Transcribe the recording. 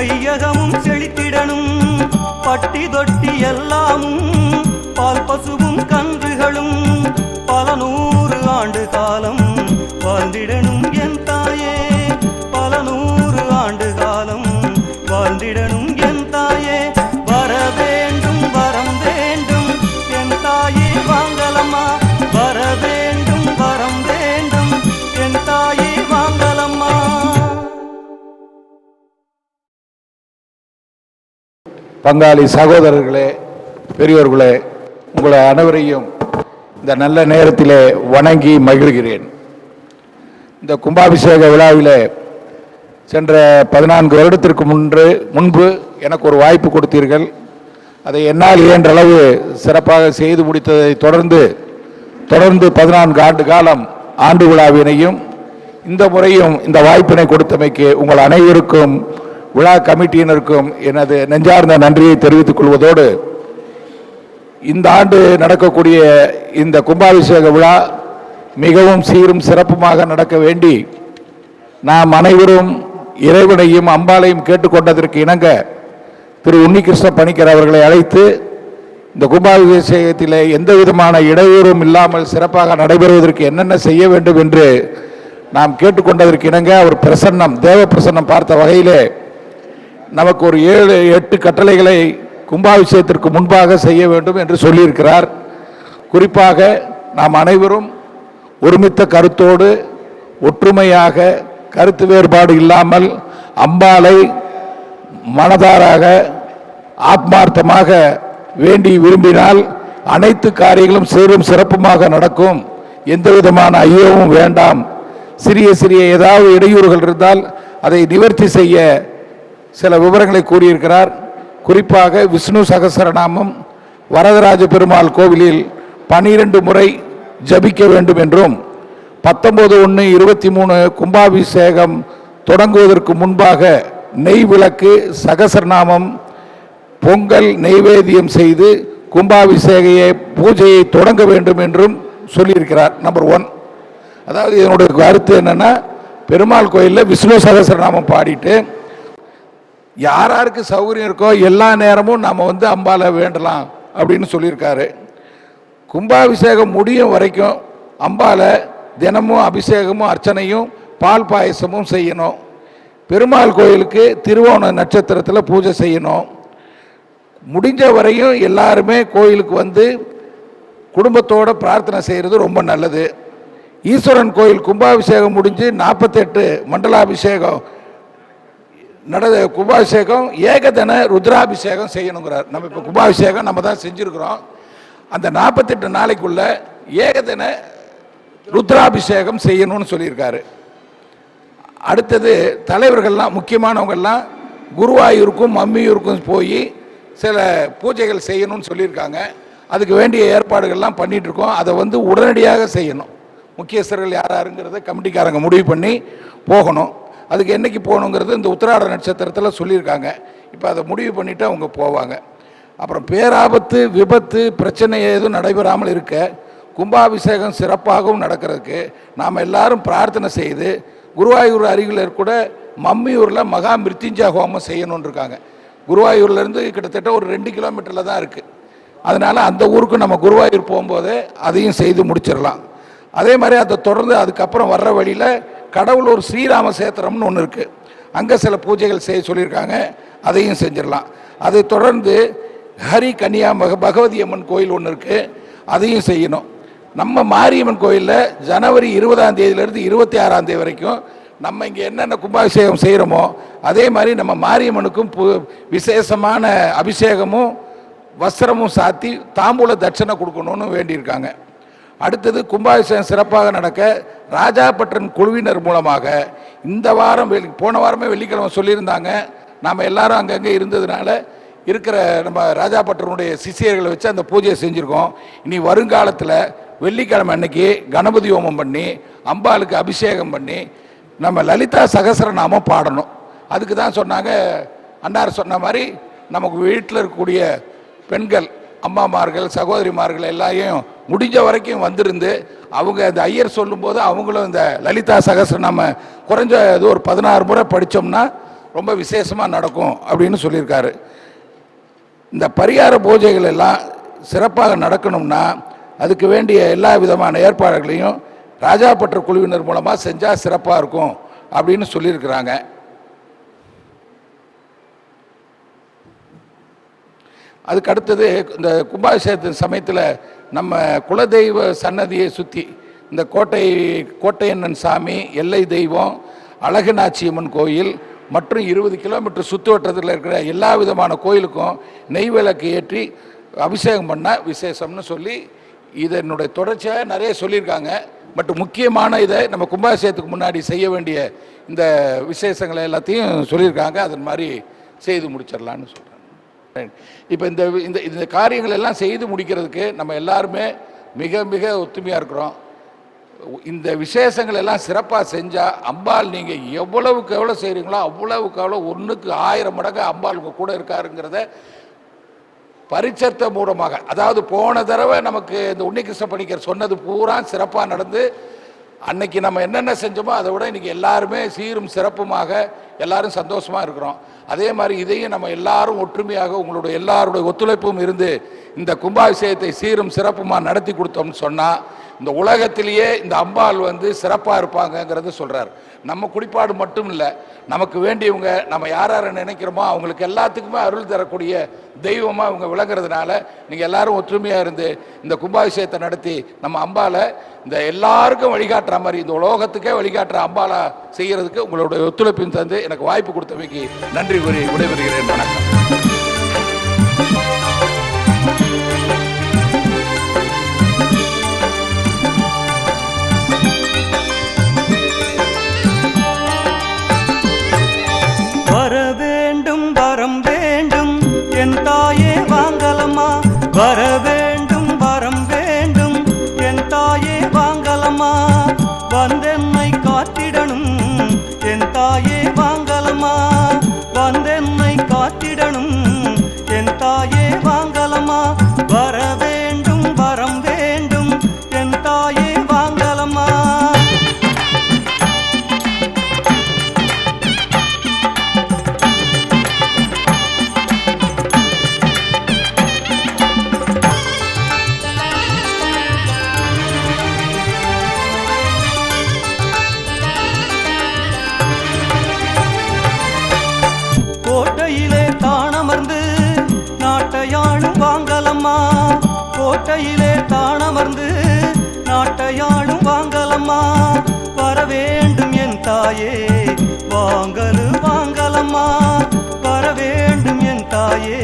வையகமும் செழித்திடனும் பட்டி தொட்டி எல்லாமும் பால் பசுவும் கன்று பங்காளி சகோதரர்களே பெரியோர்களே உங்களை அனைவரையும் இந்த நல்ல நேரத்திலே வணங்கி மகிழ்கிறேன். இந்த கும்பாபிஷேக விழாவிலே சென்ற பதினான்கு வருடத்திற்கு முன்று முன்பு எனக்கு ஒரு வாய்ப்பு கொடுத்தீர்கள். அதை என்னால் இயன்றளவு சிறப்பாக செய்து முடித்ததை தொடர்ந்து தொடர்ந்து பதினான்கு ஆண்டு காலம் ஆண்டு விழாவினையும் இந்த முறையும் இந்த வாய்ப்பினை கொடுத்தமைக்கு உங்கள் அனைவருக்கும் விழா கமிட்டியினருக்கும் எனது நெஞ்சார்ந்த நன்றியை தெரிவித்துக் கொள்வதோடு இந்த ஆண்டு நடக்கக்கூடிய இந்த கும்பாபிஷேக விழா மிகவும் சீரும் சிறப்புமாக நடக்க வேண்டி நாம் அனைவரும் இறைவனையும் அம்பாளையும் கேட்டுக்கொண்டதற்கு இணங்க திரு உன்னிகிருஷ்ண பணிக்கர் அவர்களை அழைத்து இந்த கும்பாபிஷேகத்தில் எந்த விதமான இடையூறும் இல்லாமல் சிறப்பாக நடைபெறுவதற்கு என்னென்ன செய்ய வேண்டும் என்று நாம் கேட்டுக்கொண்டதற்கு இணங்க அவர் பிரசன்னம் தேவ பிரசன்னம் பார்த்த வகையிலே நமக்கு ஒரு ஏழு எட்டு கட்டளைகளை கும்பாபிஷேகத்திற்கு முன்பாக செய்ய வேண்டும் என்று சொல்லியிருக்கிறார். குறிப்பாக நாம் அனைவரும் ஒருமித்த கருத்தோடு ஒற்றுமையாக கருத்து வேறுபாடு இல்லாமல் அம்பாளை மனதாராக ஆத்மார்த்தமாக வேண்டி விரும்பினால் அனைத்து காரியங்களும் சீரும் சிறப்புமாக நடக்கும். எந்த விதமான ஐயோவும் வேண்டாம். சிறிய சிறிய ஏதாவது இடையூறுகள் இருந்தால் அதை நிவர்த்தி செய்ய சில விவரங்களை கூறியிருக்கிறார். குறிப்பாக விஷ்ணு சகசரநாமம் வரதராஜ பெருமாள் கோவிலில் பனிரெண்டு முறை ஜபிக்க வேண்டும் என்றும் பத்தொன்பது ஒன்று இருபத்தி மூணு கும்பாபிஷேகம் தொடங்குவதற்கு முன்பாக நெய் விளக்கு சகசரநாமம் பொங்கல் நெய்வேத்தியம் செய்து கும்பாபிஷேகைய பூஜையை தொடங்க வேண்டும் என்றும் சொல்லியிருக்கிறார் நம்பர் ஒன். அதாவது இதனுடைய கருத்து என்னென்னா பெருமாள் கோயிலில் விஷ்ணு சகசரநாமம் பாடிட்டு யார் யாருக்கு சௌகரியம் இருக்கோ எல்லா நேரமும் நம்ம வந்து அம்பாவை வேண்டலாம் அப்படின்னு சொல்லியிருக்காரு. கும்பாபிஷேகம் முடியும் வரைக்கும் அம்பாவை தினமும் அபிஷேகமும் அர்ச்சனையும் பால் பாயசமும் செய்யணும். பெருமாள் கோயிலுக்கு திருவோண நட்சத்திரத்தில் பூஜை செய்யணும். முடிஞ்ச வரையும் எல்லாருமே கோயிலுக்கு வந்து குடும்பத்தோடு பிரார்த்தனை செய்கிறது ரொம்ப நல்லது. ஈஸ்வரன் கோயில் கும்பாபிஷேகம் முடிஞ்சு நாற்பத்தெட்டு மண்டலாபிஷேகம் நட கும்பாபிஷேகம் ஏகதன ருத்ராபிஷேகம் செய்யணுங்கிறார். நம்ம இப்போ கும்பாபிஷேகம் நம்ம தான் செஞ்சுருக்கிறோம். அந்த நாற்பத்தெட்டு நாளைக்குள்ள ஏகதன ருத்ராபிஷேகம் செய்யணும்னு சொல்லியிருக்காரு. அடுத்தது தலைவர்கள்லாம் முக்கியமானவங்கள்லாம் குருவாயூருக்கும் மம்மியூருக்கும் போய் சில பூஜைகள் செய்யணும்னு சொல்லியிருக்காங்க. அதுக்கு வேண்டிய ஏற்பாடுகள்லாம் பண்ணிகிட்ருக்கோம் அதை வந்து உடனடியாக செய்யணும். முக்கியஸ்தர்கள் யார் யாருங்கிறத கமிட்டிக்காரங்க முடிவு பண்ணி போகணும். அதுக்கு என்னைக்கு போகணுங்கிறது இந்த உத்திராட நட்சத்திரத்தில் சொல்லியிருக்காங்க. இப்போ அதை முடிவு பண்ணிவிட்டு அவங்க போவாங்க. அப்புறம் பேராபத்து விபத்து பிரச்சனை எதுவும் நடைபெறாமல் இருக்க கும்பாபிஷேகம் சிறப்பாகவும் நடக்கிறதுக்கு நாம் எல்லாரும் பிரார்த்தனை செய்து குருவாயூர் அருகில் கூட மம்மியூரில் மகா மிருத்யுஞ்சா ஹோமம் செய்யணும்னு இருக்காங்க. குருவாயூர்லேருந்து கிட்டத்தட்ட ஒரு ரெண்டு கிலோமீட்டரில் தான் இருக்குது அதனால் அந்த ஊருக்கு நம்ம குருவாயூர் போகும்போது அதையும் செய்து முடிச்சிடலாம். அதே மாதிரி அதை தொடர்ந்து அதுக்கப்புறம் வர்ற வழியில் கடவுளூர் ஸ்ரீராம சேத்திரம்னு ஒன்று இருக்குது அங்கே சில பூஜைகள் செய்ய சொல்லியிருக்காங்க. அதையும் செஞ்சிடலாம். அதை தொடர்ந்து ஹரி கன்னியா மக பகவதி அம்மன் கோயில் ஒன்று இருக்குது அதையும் செய்யணும். நம்ம மாரியம்மன் கோயிலில் ஜனவரி இருபதாம் தேதியிலேருந்து இருபத்தி ஆறாம் தேதி வரைக்கும் நம்ம இங்கே என்னென்ன கும்பாபிஷேகம் செய்கிறோமோ அதே மாதிரி நம்ம மாரியம்மனுக்கும் பு விசேஷமான அபிஷேகமும் வஸ்திரமும் சாத்தி தாம்பூல தட்சணை கொடுக்கணும்னு வேண்டியிருக்காங்க. அடுத்தது கும்பாபிஷேகம் சிறப்பாக நடக்க ராஜாபட்டன் குழுவினர் மூலமாக இந்த வாரம் வெள்ளி போன வாரமே வெள்ளிக்கிழமை சொல்லியிருந்தாங்க. நாம் எல்லாரும் அங்கங்கே இருந்ததுனால இருக்கிற நம்ம ராஜாபட்டனுடைய சிஷியர்களை வச்சு அந்த பூஜையை செஞ்சுருக்கோம். இனி வருங்காலத்தில் வெள்ளிக்கிழமை அன்னைக்கு கணபதி ஹோமம் பண்ணி அம்பாளுக்கு அபிஷேகம் பண்ணி நம்ம லலிதா சகசரநாமம் பாடணும். அதுக்கு தான் சொன்னாங்க அன்னார் சொன்ன மாதிரி நமக்கு வீட்டில் இருக்கக்கூடிய பெண்கள் அம்மாமார்கள் சகோதரிமார்கள் எல்லாரையும் முடிஞ்ச வரைக்கும் வந்திருந்து அவங்க இந்த ஐயர் சொல்லும்போது அவங்களும் இந்த லலிதா சகசரநாம குறைஞ்ச இது ஒரு பதினாறு முறை படித்தோம்னா ரொம்ப விசேஷமாக நடக்கும் அப்படின்னு சொல்லியிருக்காரு. இந்த பரிகார பூஜைகள் எல்லாம் சிறப்பாக நடக்கணும்னா அதுக்கு வேண்டிய எல்லா விதமான ஏற்பாடுகளையும் ராஜாப்பற்ற குழுவினர் மூலமாக செஞ்சால் சிறப்பாக இருக்கும் அப்படின்னு சொல்லியிருக்கிறாங்க. அதுக்கு அடுத்தது இந்த கும்பாபிஷேகத்தின் சமயத்தில் நம்ம குலதெய்வ சன்னதியை சுற்றி இந்த கோட்டை கோட்டையண்ணன் சாமி எல்லை தெய்வம் அழகுநாச்சியம்மன் கோயில் மற்றும் இருபது கிலோமீட்டர் சுற்றுவட்டத்தில் இருக்கிற எல்லா விதமான கோயிலுக்கும் நெய் விளக்கு ஏற்றி அபிஷேகம் பண்ண விசேஷம்னு சொல்லி இதனுடைய தொடர்ச்சியாக நிறைய சொல்லியிருக்காங்க. பட் முக்கியமான இதை நம்ம கும்பாபிஷேகத்துக்கு முன்னாடி செய்ய வேண்டிய இந்த விசேஷங்களை எல்லாத்தையும் சொல்லியிருக்காங்க. அதன் மாதிரி செய்து முடிச்சிடலான்னு சொல்கிறேன் இப்போ இந்த இந்த இந்த காரியங்கள் எல்லாம் செய்து முடிக்கிறதுக்கு நம்ம எல்லாருமே மிக மிக ஒத்துமையாக இருக்கிறோம். இந்த விசேஷங்கள் எல்லாம் சிறப்பாக செஞ்சால் அம்பாள் நீங்கள் எவ்வளவுக்கு எவ்வளோ செய்கிறீங்களோ அவ்வளவுக்கு எவ்வளோ ஒன்றுக்கு ஆயிரம் மடங்கு அம்பாள் கூட இருக்காருங்கிறத பரிச்சர்த்த மூலமாக அதாவது போன தடவை நமக்கு இந்த உன்னிகிருஷ்ண பணிக்கர் சொன்னது பூரா சிறப்பாக நடந்து அன்னைக்கு நம்ம என்னென்ன செஞ்சோமோ அதை விட இன்னைக்கு எல்லாருமே சீரும் சிறப்புமாக எல்லாரும் சந்தோஷமாக இருக்கிறோம். அதே மாதிரி இதையும் நம்ம எல்லாரும் ஒற்றுமையாக உங்களுடைய எல்லாருடைய ஒத்துழைப்பும் இருந்து இந்த கும்பாபிஷேகத்தை சீரும் சிறப்புமாக நடத்தி கொடுத்தோம்னு சொன்னால் இந்த உலகத்திலேயே இந்த அம்பாள் வந்து சிறப்பாக இருப்பாங்கங்கிறது சொல்கிறார் நம்ம குடிப்பாடு மட்டும் இல்லை நமக்கு வேண்டியவங்க நம்ம யார் யாரை நினைக்கிறோமோ அவங்களுக்கு எல்லாத்துக்குமே அருள் தரக்கூடிய தெய்வமாக அவங்க விளங்குறதுனால நீங்கள் எல்லாரும் ஒற்றுமையாக இருந்து இந்த கும்பாபிஷேகத்தை நடத்தி நம்ம அம்பாவை இந்த எல்லாருக்கும் வழிகாட்டுற மாதிரி இந்த உலோகத்துக்கே வழிகாட்டுற அம்பாலா செய்கிறதுக்கு உங்களுடைய ஒத்துழைப்பின் தந்து எனக்கு வாய்ப்பு கொடுத்தமைக்கு நன்றி கூறி விடைபெறுகிறேன். வணக்கம். தாயே வரவே கோட்டையிலே தானமர்ந்து நாட்டையாடும் வாங்கலம்மா. வர வேண்டும் என் தாயே வாங்கலு வாங்கலம்மா. வர வேண்டும் என் தாயே